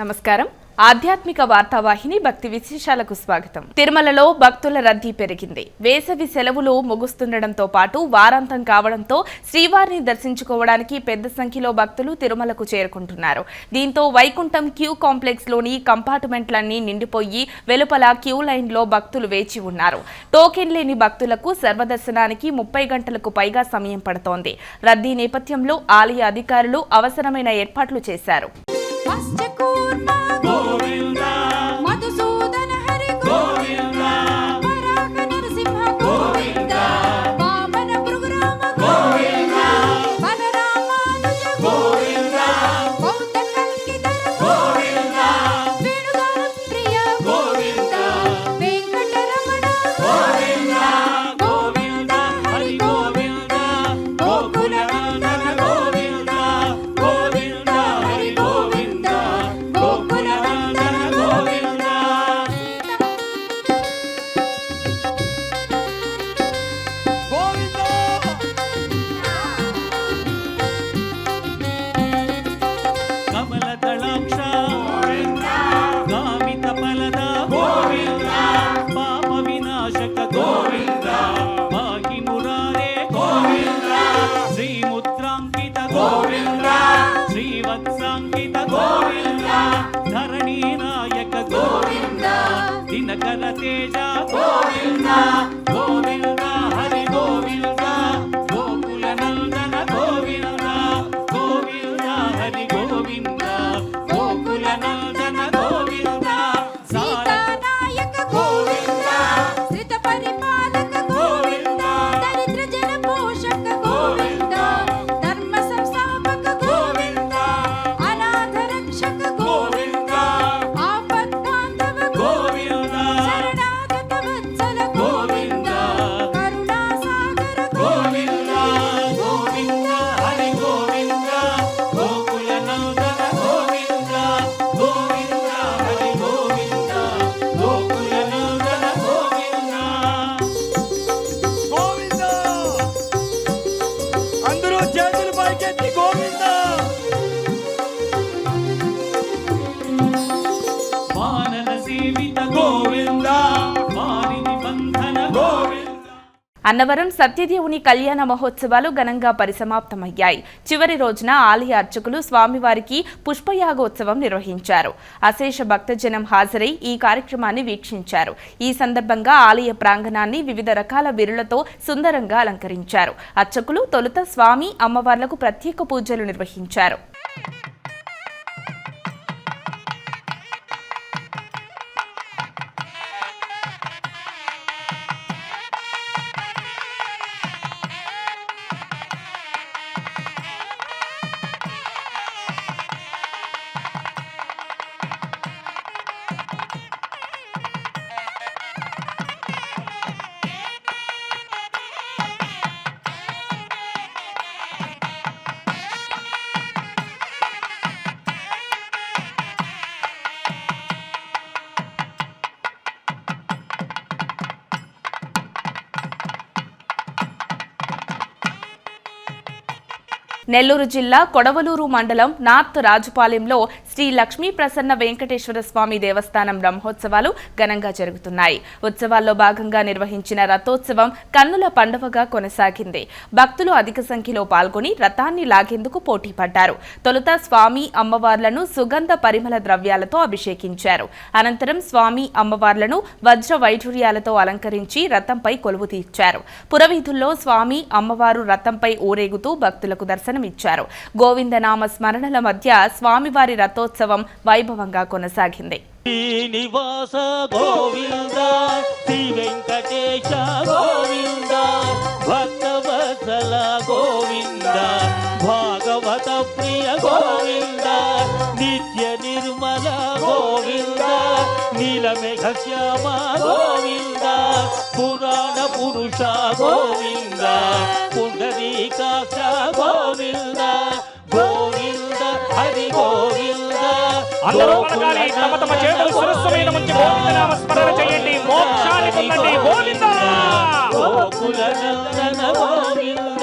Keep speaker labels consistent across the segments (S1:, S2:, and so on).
S1: నమస్కారం. ఆధ్యాత్మిక వార్తావాహిని భక్తి విశేషాలకు స్వాగతం. తిరుమలలో భక్తుల రద్దీ పెరిగింది. వేసవి సెలవులు ముగుస్తుండటంతో పాటు వారాంతం కావడంతో శ్రీవారిని దర్శించుకోవడానికి పెద్ద సంఖ్యలో భక్తులు తిరుమలకు చేరుకుంటున్నారు. దీంతో వైకుంఠం క్యూ కాంప్లెక్స్లోని కంపార్ట్మెంట్లన్నీ నిండిపోయి వెలుపల క్యూ లైన్లో భక్తులు వేచి ఉన్నారు. టోకెన్ లేని భక్తులకు సర్వదర్శనానికి ముప్పై గంటలకు పైగా సమయం పడుతోంది. రద్దీ నేపథ్యంలో ఆలయ అధికారులు అవసరమైన ఏర్పాట్లు చేశారు.
S2: మత్స్యకూర్మ
S3: గోవింద.
S1: అన్నవరం సత్యదేవుని కళ్యాణ మహోత్సవాలు ఘనంగా పరిసమాప్తమయ్యాయి. చివరి రోజున ఆలయ అర్చకులు స్వామివారికి పుష్పయాగోత్సవం నిర్వహించారు. అశేష భక్తజనం హాజరై ఈ కార్యక్రమాన్ని వీక్షించారు. ఈ సందర్భంగా ఆలయ ప్రాంగణాన్ని వివిధ రకాల విరులతో సుందరంగా అలంకరించారు. అర్చకులు తొలుత స్వామి అమ్మవార్లకు ప్రత్యేక పూజలు నిర్వహించారు. నెల్లూరు జిల్లా కొడవలూరు మండలం నార్త్ రాజుపాలెంలో శ్రీ లక్ష్మీ ప్రసన్న వెంకటేశ్వర స్వామి దేవస్థానం బ్రహ్మోత్సవాలు ఘనంగా జరుగుతున్నాయి. ఉత్సవాల్లో భాగంగా నిర్వహించిన రథోత్సవం కన్నుల పండుగగా కొనసాగింది. భక్తులు అధిక సంఖ్యలో పాల్గొని రథాన్ని లాగేందుకు పోటీ పడ్డారు. తొలుత స్వామి అమ్మవార్లను సుగంధ పరిమళ ద్రవ్యాలతో అభిషేకించారు. అనంతరం స్వామి అమ్మవార్లను వజ్ర వైఢూర్యాలతో అలంకరించి రథంపై కొలువు తీర్చారు. పురవీధుల్లో స్వామి అమ్మవారు రథంపై ఊరేగుతూ భక్తులకు దర్శనమిచ్చారు. గోవిందనామ స్మరణల మధ్య స్వామివారి రథో రథోత్సవం వైభవంగా కొనసాగింది.
S3: శ్రీనివాస గోవింద శ్రీ వెంకటేశ గోవింద భక్తవత్సల గోవింద భాగవత ప్రియ గోవింద నిత్య నిర్మల గోవింద నీలమేఘ శ్యామ గోవింద పురాణ పురుష గోవింద.
S4: అందరూ పలకాలి. తమ తమ చేతులు శిరస్సు మీద ముంచి గోవిందనామ స్మరణ చేయండి. మోక్షాన్ని పొందండి. గోవింద!
S3: గోకుల నందన గోవింద!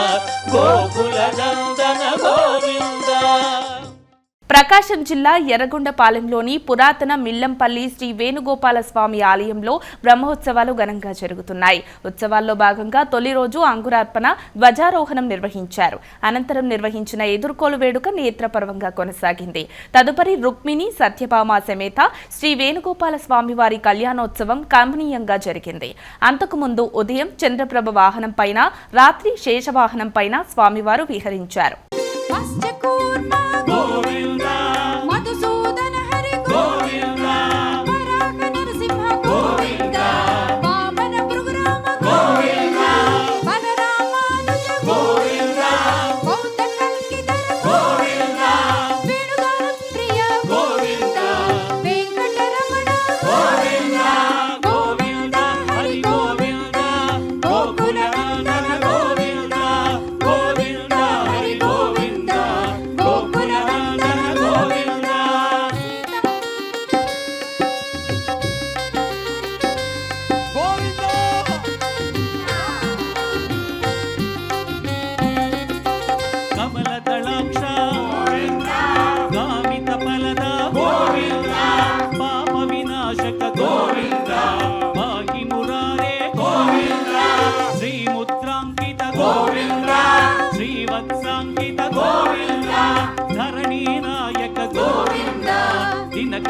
S3: గోకుల నందన గోవింద.
S1: ప్రకాశం జిల్లా ఎర్రగొండపాలెంలోని పురాతన మిల్లంపల్లి శ్రీ వేణుగోపాల స్వామి ఆలయంలో బ్రహ్మోత్సవాలు ఘనంగా జరుగుతున్నాయి. ఉత్సవాల్లో భాగంగా తొలి రోజు అంకురార్పణ ధ్వజారోహణం నిర్వహించారు. అనంతరం నిర్వహించిన ఎదుర్కోలు వేడుక నేత్రపర్వంగా కొనసాగింది. తదుపరి రుక్మిణి సత్యభామ సమేత శ్రీ వేణుగోపాల స్వామి వారి కళ్యాణోత్సవం కమనీయంగా జరిగింది. అంతకుముందు ఉదయం చంద్రప్రభ వాహనం పైన రాత్రి శేషవాహనం పైన స్వామివారు విహరించారు.
S2: మత్స్యకూర్మ
S3: గోవింద.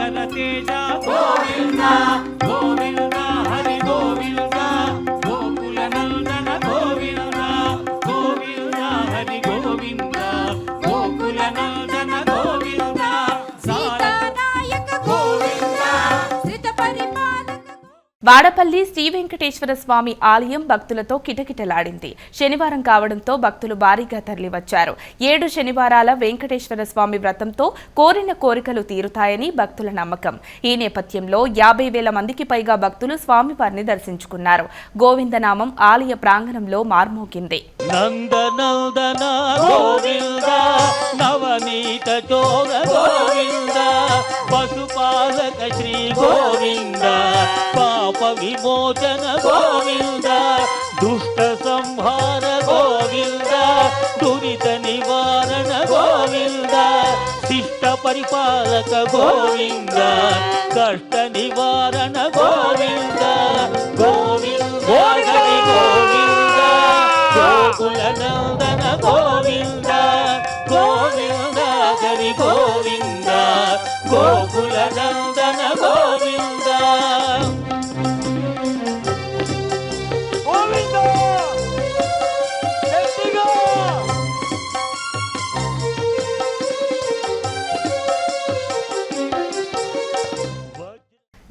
S3: దినకర తేజ గోవిందా
S1: వాడపల్లి శ్రీ వెంకటేశ్వర స్వామి ఆలయం భక్తులతో కిటకిటలాడింది. శనివారం కావడంతో భక్తులు భారీగా తరలివచ్చారు. ఏడు శనివారాల వెంకటేశ్వర స్వామి వ్రతంతో కోరిన కోరికలు తీరుతాయని భక్తుల నమ్మకం. ఈ నేపథ్యంలో యాభై వేల మందికి పైగా భక్తులు స్వామివారిని దర్శించుకున్నారు. గోవిందనామం ఆలయ ప్రాంగణంలో మార్మోగింది.
S3: నందనందన గోవింద నవనీత గోవింద పశుపాలక శ్రీ గోవింద. పాప విమోచన గోవింద దుష్ట సంహార గోవింద దురిత నివారణ గోవింద శిష్ట పరిపాలక గోవింద కష్ట నివారణ గోవింద గోవింద గోవింద గోకులనందన గోవింద గోవింద గరి గోవింద గోకుల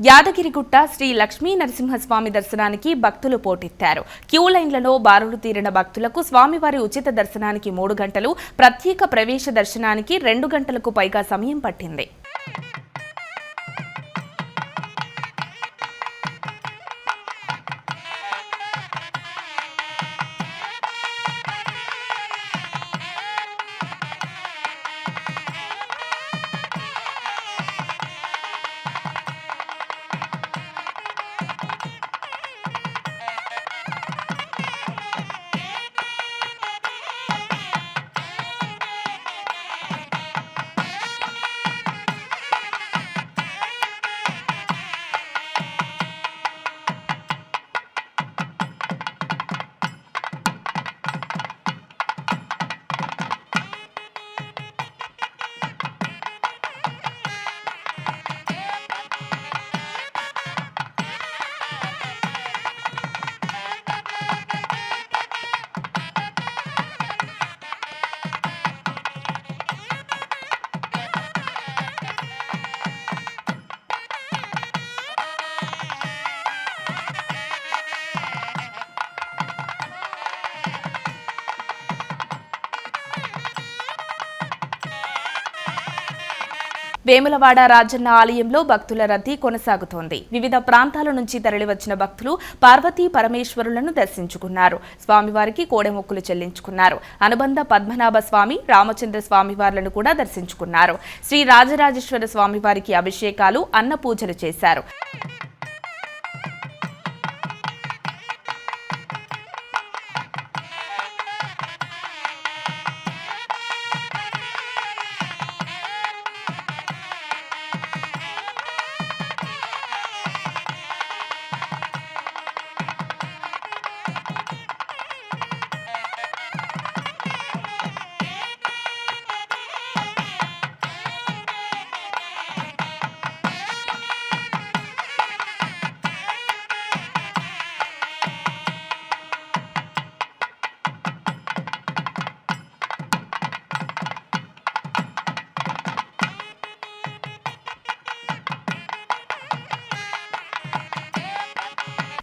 S1: యాదగిరిగుట్ట శ్రీ లక్ష్మీ నరసింహస్వామి దర్శనానికి భక్తులు పోటెత్తారు. క్యూ లైన్లలో బారులు తీరిన భక్తులకు స్వామివారి ఉచిత దర్శనానికి మూడు గంటలు ప్రత్యేక ప్రవేశ దర్శనానికి రెండు గంటలకు పైగా సమయం పట్టింది. వేములవాడ రాజన్న ఆలయంలో భక్తుల రద్దీ కొనసాగుతోంది. వివిధ ప్రాంతాల నుంచి తరలివచ్చిన భక్తులు పార్వతీ పరమేశ్వరులను దర్శించుకున్నారు. స్వామివారికి కోడెమొక్కులు చెల్లించుకున్నారు. అనుబంధ పద్మనాభ స్వామి రామచంద్ర స్వామివార్లను కూడా దర్శించుకున్నారు. శ్రీ రాజరాజేశ్వర స్వామివారికి అభిషేకాలు అన్న పూజలు చేశారు.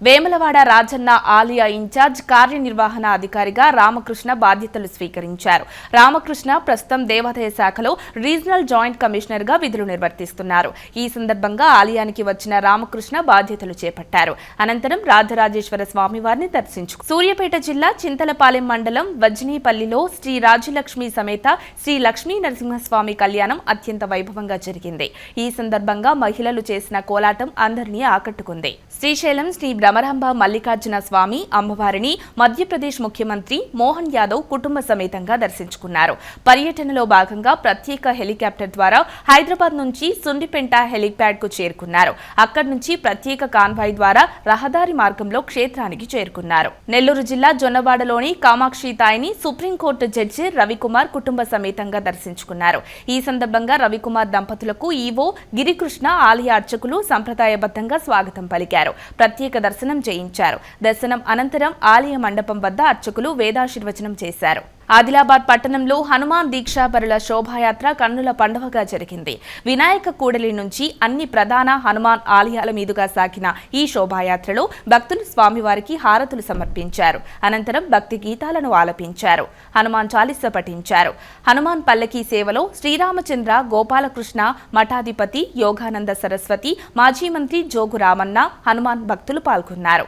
S1: వేములవాడ రాజన్న ఆలయ ఇన్ఛార్జ్ కార్యనిర్వహణ అధికారిగా రామకృష్ణ బాధ్యతలు స్వీకరించారు. రామకృష్ణ ప్రస్తుతం దేవాదాయ శాఖలో రీజనల్ జాయింట్ కమిషనర్గా విధులు నిర్వర్తిస్తున్నారు. ఈ సందర్భంగా ఆలయానికి వచ్చిన రామకృష్ణ బాధ్యతలు చేపట్టారు. అనంతరం రాజరాజేశ్వర స్వామివారిని దర్శించు సూర్యాపేట జిల్లా చింతలపాలెం మండలం వజ్నీపల్లిలో శ్రీ రాజలక్ష్మి సమేత శ్రీ లక్ష్మీ నరసింహస్వామి కళ్యాణం అత్యంత వైభవంగా జరిగింది. ఈ సందర్భంగా మహిళలు చేసిన కోలాటం అందరినీ ఆకట్టుకుంది. శ్రీశైలం శ్రీ భ్రమరాంబ మల్లికార్జున స్వామి అమ్మవారిని మధ్యప్రదేశ్ ముఖ్యమంత్రి మోహన్ యాదవ్ కుటుంబ సమేతంగా దర్శించుకున్నారు. పర్యటనలో భాగంగా ప్రత్యేక హెలికాప్టర్ ద్వారా హైదరాబాద్ నుంచి సుండిపెంట హెలిప్యాడ్కు చేరుకున్నారు. అక్కడి నుంచి ప్రత్యేక కాన్వాయ్ ద్వారా రహదారి మార్గంలో క్షేత్రానికి చేరుకున్నారు. నెల్లూరు జిల్లా జొన్నవాడలోని కామాక్షి తాయిని సుప్రీంకోర్టు జడ్జి రవికుమార్ కుటుంబ సమేతంగా దర్శించుకున్నారు. ఈ సందర్భంగా రవికుమార్ దంపతులకు ఈవో గిరికృష్ణ ఆలయ అర్చకులు సంప్రదాయబద్ధంగా స్వాగతం పలికారు. ప్రత్యేక దర్శనం చేయించారు. దర్శనం అనంతరం ఆలయ మండపం వద్ద అర్చకులు వేదాశీర్వచనం చేశారు. ఆదిలాబాద్ పట్టణంలో హనుమాన్ దీక్షాపరుల శోభాయాత్ర కన్నుల పండుగగా జరిగింది. వినాయక కూడలి నుంచి అన్ని ప్రధాన హనుమాన్ ఆలయాల మీదుగా సాగిన ఈ శోభాయాత్రలో భక్తులు స్వామివారికి హారతులు సమర్పించారు. అనంతరం భక్తి గీతాలను ఆలపించారు. హనుమాన్ చాలీస పఠించారు. హనుమాన్ పల్లకీ సేవలో శ్రీరామచంద్ర గోపాలకృష్ణ మఠాధిపతి యోగానంద సరస్వతి మాజీ మంత్రి జోగు రామన్న హనుమాన్ భక్తులు పాల్గొన్నారు.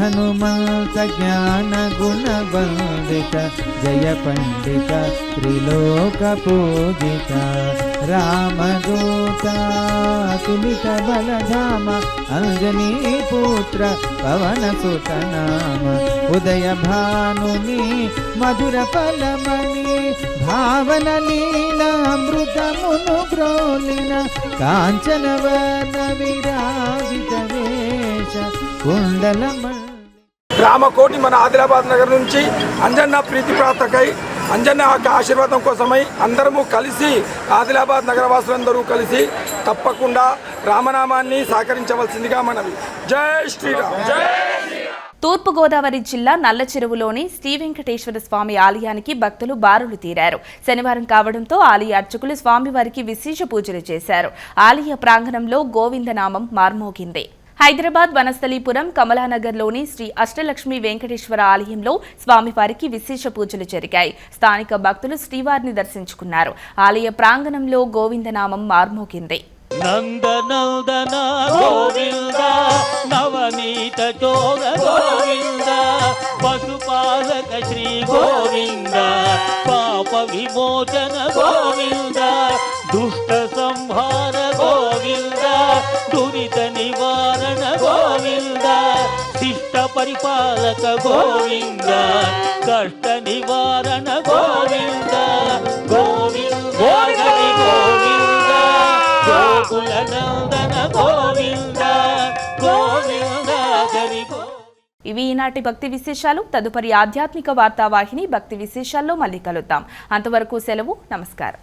S5: हनुमंत ज्ञान गुण बंदित जय पण्डिता त्रिलोकपूजिता। रामदूता, सुमित बलधाम, अंजनी पुत्र पवनसुत नाम। उदय भानुनि, मधुर फलमणि भावनलीलामृतमुनु ग्रोलिन कुंडल मणि గ్రామ
S6: కోటి మన ఆదిలాబాద్ నగర్ నుంచి అంజన్న ప్రీతి ప్రార్థకై అంజన్న యొక్క ఆశీర్వాదం కోసమై అందరము కలిసి ఆదిలాబాద్ నగరవాసులందరూ కలిసి తప్పకుండా రామనామాన్ని సహకరించవలసిందిగా మనవి. జై శ్రీరామ్.
S1: తూర్పుగోదావరి జిల్లా నల్ల చెరువులోని శ్రీ వెంకటేశ్వర స్వామి ఆలయానికి భక్తులు బారులు తీరారు. శనివారం కావడంతో ఆలయ అర్చకులు స్వామివారికి విశేష పూజలు చేశారు. ఆలయ ప్రాంగణంలో గోవిందనామం మార్మోగింది. హైదరాబాద్ వనస్థలీపురం కమలానగర్లోని శ్రీ అష్టలక్ష్మి వెంకటేశ్వర ఆలయంలో స్వామివారికి విశేష పూజలు జరిగాయి. స్థానిక భక్తులు శ్రీవారిని దర్శించుకున్నారు. ఆలయ ప్రాంగణంలో గోవిందనామం మార్మోగింది.
S3: నందనందన గోవింద నవనీత చోర గోవింద పశుపాలక శ్రీ గోవింద పాప విమోచన గోవింద దుష్ట సంహార గోవింద దురిత నివారణ గోవింద శిష్ట పరిపాలక గోవింద కష్ట నివారణ గోవింద గోవింద గోవింద గోకుల నందన గోవింద గోవింద హరి గోవింద
S1: ఇవి ఈనాటి భక్తి విశేషాలు. తదుపరి ఆధ్యాత్మిక వార్తావాహిని భక్తి విశేషాల్లో మళ్ళీ కలుద్దాం. అంతవరకు సెలవు. నమస్కారం.